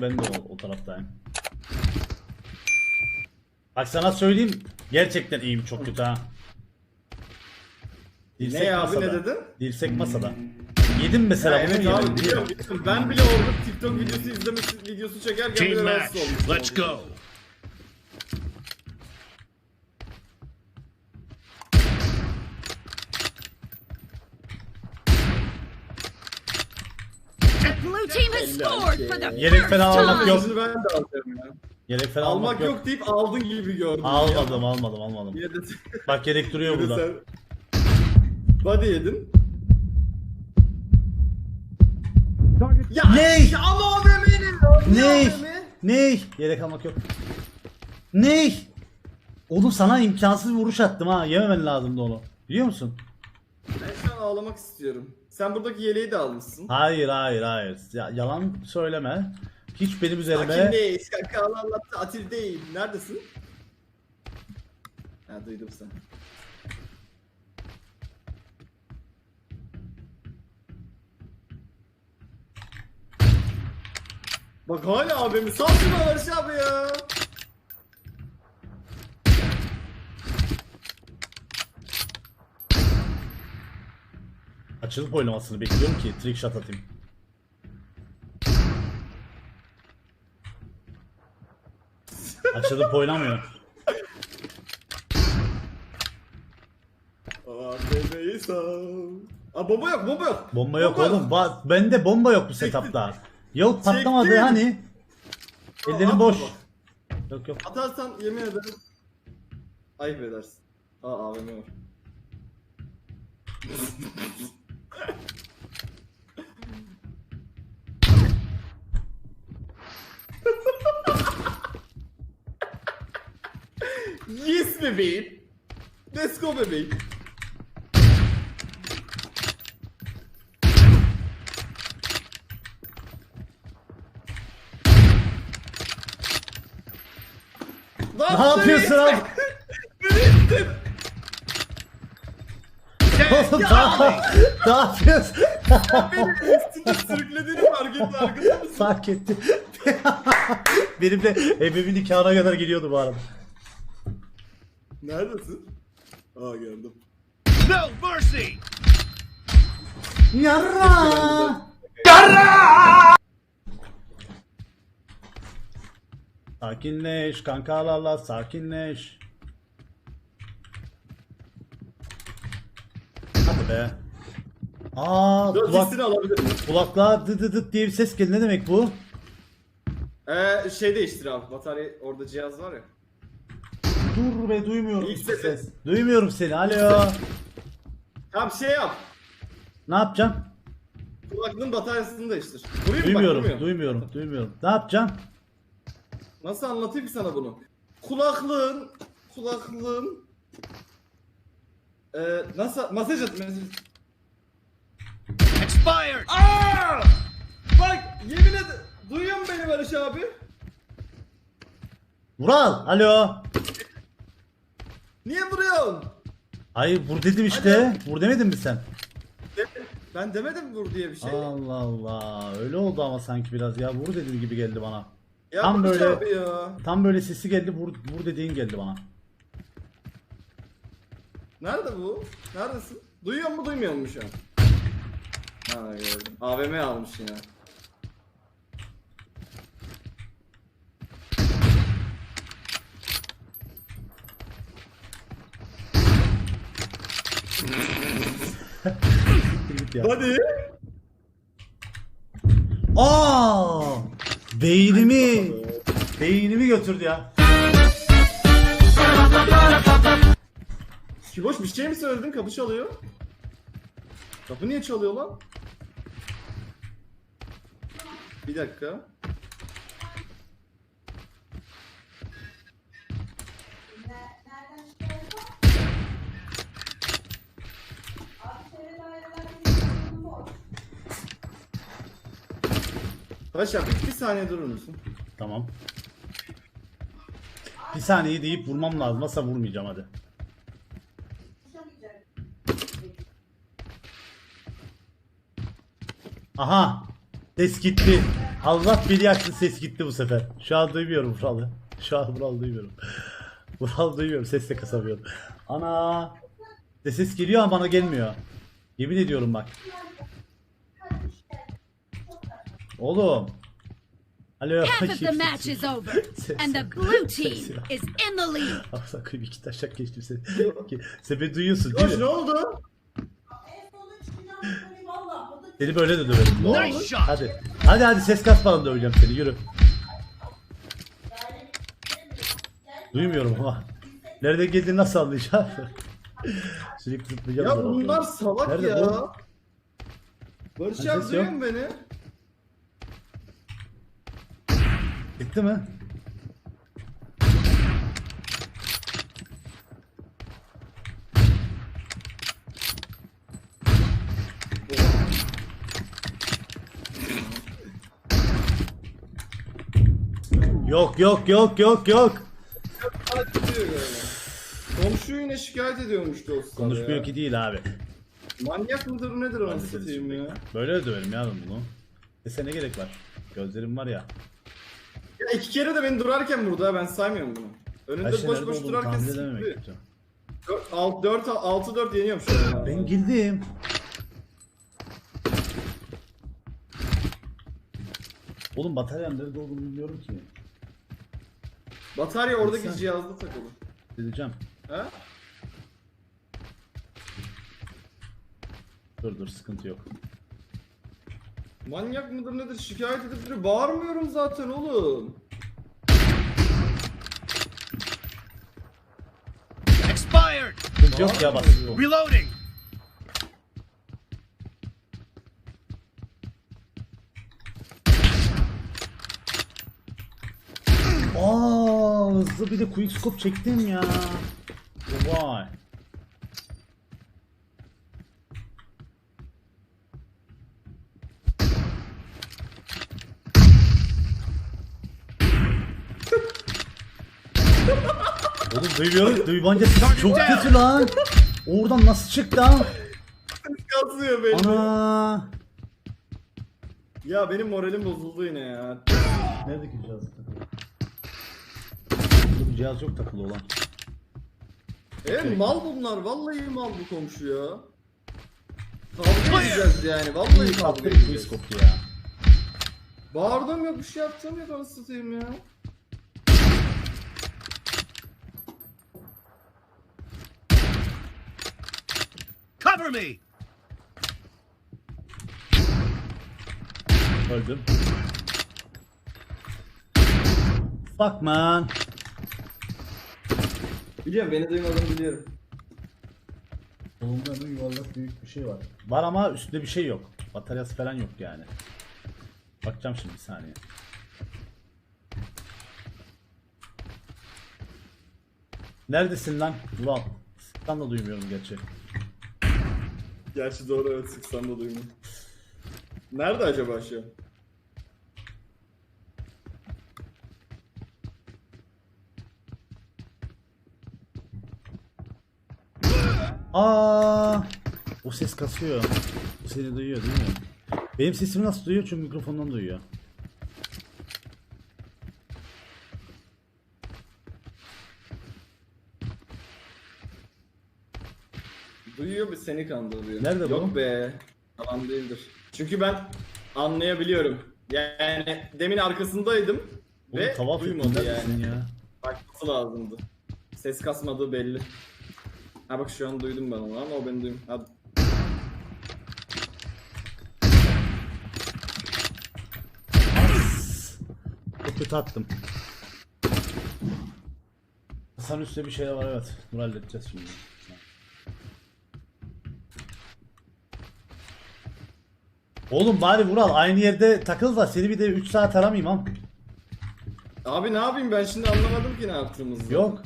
Ben de o, o taraftayım. Bak sana söyleyeyim. Gerçekten iyiyim çok kötü ha. Dirsek Ne abi, ne masada. dedin? Dirsek masada. Yedim mesela Ya bunu evet abi biliyorum, biliyorum. Ben bile orada TikTok videosu izlemesi videosu çekerken Team bile match. rahatsız olmuştum. Let's go. Blue team has scored for the Yelek first falan almak time. yok. Ben de alacağım ya. Yelek falan Almak yok. deyip aldın gibi gördüm. Almadım almadım almadım. Yine de, Bak yelek duruyor yine de burada. sen... Body yedin. Ya, Ney? Ya ama AVM'nin Ney? Ney? Yelek almak yok. Ney? Oğlum sana imkansız bir vuruş attım ha. Yememen lazımdı onu. Biliyor musun? Ben şu an ağlamak istiyorum. Sen buradaki yeleği de almışsın. Hayır hayır hayır. Ya, yalan söyleme. Hiç benim üzerime... Sakin değil. Allah Allah atil değil. Neredesin? Ha duydum sen. Bak hala abimi salsın Barış abi ya. Açılıp oynamasını bekliyorum ki trick shot atayım. Açılıp oynamıyor. AVM'yi sal. Aa bomba yok bomba yok. Bomba yok oğlum. Ba- bende bomba yok bu setupta. Yok patlamadı Çektim. hani. Tamam, Ellerim at boş. bomba. Yok yok. Atarsan yemin ederim. Ayıp edersin. Aa AVM var. Yes bebeğim. Let's go bebeğim. Ne yapıyorsun abi? Oğlum daha, ne yapıyorsun? Beni üstünde sürüklediğini fark etti arkada mısın? Fark etti. Benim de evimin nikahına kadar geliyordu bu arada. Neredesin? Aa gördüm. No mercy. Yarra! Sakinleş kankalarla sakinleş. Be. Aa Dört kulak, hissini alabilirim. kulaklığa dı dı dı diye bir ses geldi. Ne demek bu? Ee, şey değiştir abi. Batarya orada cihaz var ya. Dur be duymuyorum İlk ses. sesi. Duymuyorum seni. Alo. Tamam şey yap. Ne yapacağım? Kulaklığın bataryasını değiştir. Vurayım mı? Duymuyorum, Bak, duymuyorum, duymuyorum. Ne yapacağım? Nasıl anlatayım ki sana bunu? Kulaklığın, kulaklığın ee, nasıl mesaj at mesaj. Expired. Aa! Bak yemin ederim duyuyor musun beni Barış abi? Vural, alo. Niye vuruyorsun? Hayır vur dedim işte. Vur demedin mi sen? Ben demedim vur diye bir şey. Allah Allah. Öyle oldu ama sanki biraz ya. Vur dediğin gibi geldi bana. ya tam Barış böyle- abi ya. Tam böyle sesi geldi. Vur, vur dediğin geldi bana. Nerede bu? Neredesin? Duyuyor mu duymuyor mu şu an? Ha gördüm. AVM almış yine. Ya. Hadi. Aa! Beynimi beynimi götürdü ya. Kiboş bir şey mi söyledin? Kapı çalıyor. Kapı niye çalıyor lan? Bir dakika. Paşa bir, bir saniye durur musun? Tamam. Bir saniye deyip vurmam lazım. Masa vurmayacağım hadi. Aha. Ses gitti. Allah beni yaktı ses gitti bu sefer. Şu an duymuyorum Vural'ı. Şu an Vural duymuyorum. Vural duymuyorum ses de kasamıyorum. Ana. De ses geliyor ama bana gelmiyor. Yemin ediyorum bak. Oğlum. Alo. Half of the match is over, and the blue team is in the lead. Aslında koyayım iki taşak geçtim. Sen beni duyuyorsun değil Koş ne mi? oldu? Seni böyle de döverim. Ne Nice olur? shot. Hadi. Hadi hadi ses kasmadan döveceğim seni yürü. Duymuyorum ama. Nereden geldiğini nasıl anlayacağım? Sürekli zıplayacağım. Ya bunlar salak Nerede ya. bu? Barış abi duyuyor beni? Gitti mi? Yok yok yok yok yok. Gidiyor galiba. Komşu yine şikayet ediyormuş dostlar Konuşmuyor ya. ki değil abi. Manyak mıdır nedir seni satayım ya. Böyle de döverim ya ben bunu. Dese ne gerek var? Gözlerim var ya. Ya iki kere de beni durarken vurdu ha ben saymıyorum bunu. Her Önünde şey boş nerede boş olduğunu durarken tahmin edememek sıktı. kötü. 4 6 4 yeniyorum şu an. Ben girdim. Oğlum bataryam nerede olduğunu bilmiyorum ki. Batarya oradaki Sen- cihazda takılı. Dedeceğim. Ha? Dur dur sıkıntı yok. Manyak mıdır nedir şikayet edip duruyor. Bağırmıyorum zaten oğlum. Expired. Yok ya bu. Reloading. Aa hızlı bir de quick scope çektim ya. Vay. Oğlum duymuyorum. Duymanca çok kötü lan. Oradan nasıl çıktı lan? Kazıyor beni. Ana. Ya benim moralim bozuldu yine ya. Burada bir cihaz yok takılı olan. Evet mal bunlar. Vallahi mal bu komşu ya. Kavga edeceğiz yani. Vallahi kavga bir quick edeceğiz. scope ya. Bağırdım yok bir şey yaptım yok anasını satayım ya. Cover me. Öldüm. Fuck man. Biliyorum beni duymadığını biliyorum. Solunda bir yuvarlak büyük bir şey var. Var ama üstünde bir şey yok. Bataryası falan yok yani. Bakacağım şimdi bir saniye. Neredesin lan? Ulan. Sıktan da duymuyorum gerçi. Gerçi doğru evet sıksan da duyma. Nerede acaba şu Aa! O ses kasıyor. O seni duyuyor değil mi? Benim sesimi nasıl duyuyor? Çünkü mikrofondan duyuyor. Duyuyor bir seni kandırıyor. Nerede bu? Yok be. Yalan değildir. Çünkü ben anlayabiliyorum. Yani demin arkasındaydım Oğlum ve tavaf ettin duymadı neredesin yani. ya? Bakması lazımdı. Ses kasmadığı belli. Ha bak şu an duydum ben onu ama o beni duymuyor. Hadi. Çok kötü attım. Hasan üstte bir şeyler var evet. Dur halledeceğiz şimdi. Oğlum bari Vural aynı yerde takıl da seni bir de 3 saat aramayayım am. Abi ne yapayım ben şimdi anlamadım ki ne yaptığımızı. Yok.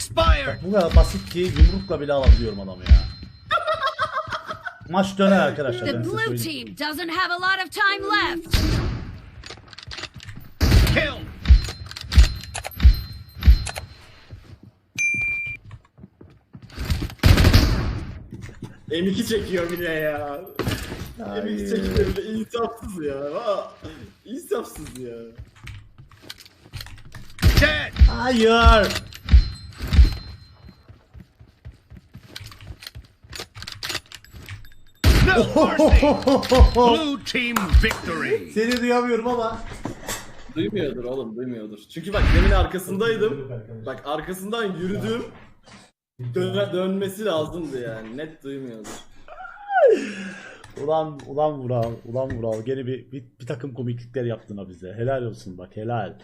Expired. Bu kadar basit ki yumrukla bile alabiliyorum adamı ya. Maç döner arkadaşlar The blue söyleyeyim. team doesn't have a lot of time left. Kill. M2 çekiyor bile ya. Ay. M2 çekiyor bile insafsız ya. Ha, insafsız ya. Dead. Hayır. No mercy. Blue team victory. Seni duyamıyorum ama. Duymuyordur oğlum duymuyordur. Çünkü bak demin arkasındaydım. Bak arkasından yürüdüm. Dön dönmesi lazımdı yani. Net duymuyordur. Ulan ulan Vural, ulan Vural. Gene bir, bir, bir takım komiklikler yaptın ha bize. Helal olsun bak helal.